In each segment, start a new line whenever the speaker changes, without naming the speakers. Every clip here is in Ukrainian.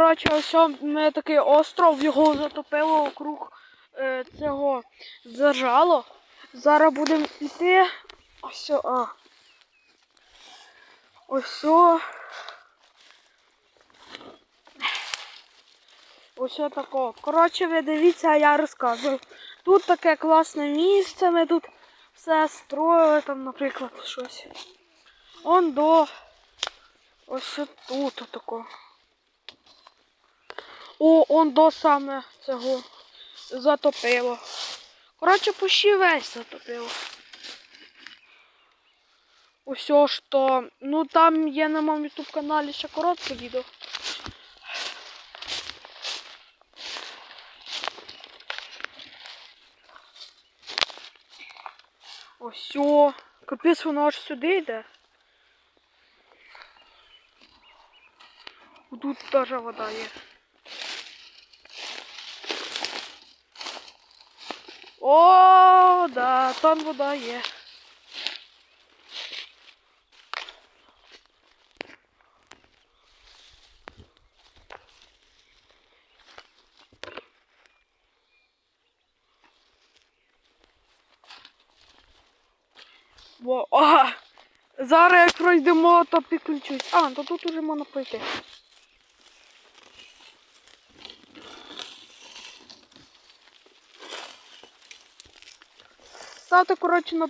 коротше, ось ми такий остров, його затопило округ е, цього зажало. Зараз будемо йти. Ось, а. Ось. Ось тако. Коротше, ви дивіться, я розказую. Тут таке класне місце, ми тут все строїли, там, наприклад, щось. Он до. Ось тут отако. О, он до саме цього затопило. Коротше, почти весь затопило. Усьо що. Ну там є на моєму ютуб каналі ще коротке відео. Ось. Капець воно аж сюди йде. Тут теж вода є. О, да, там вода є. Во, а, зараз як пройдемо, то підключусь. А, то тут уже можна пройти. Ставте, коротше, на...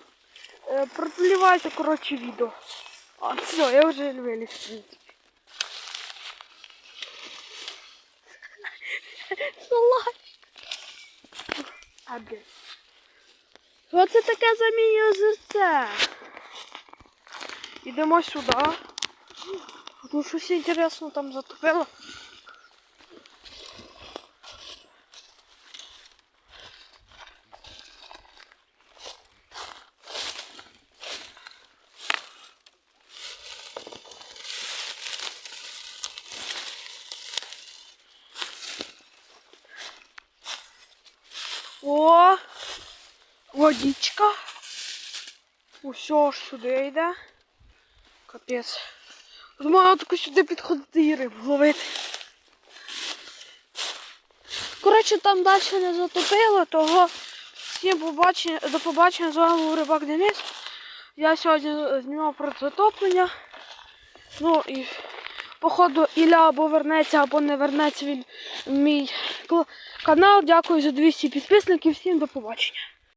Е, продлівайте, коротше, відео. А, все, я вже виліз, в принципі. Залазь. А. Що це таке за міні-озерце? Ідемо сюди. Тут щось інтересно там затопило. О! Водичка. Усьо ж сюди йде. Капець. Можна тако сюди підходити і рибу ловити. Коротше, там далі не затопило, того всім побачення, до побачення з вами був рибак Денис. Я сьогодні знімав про затоплення. Ну і походу Ілля або вернеться, або не вернеться він в мій канал. Дякую за 200 підписників. Всім до побачення.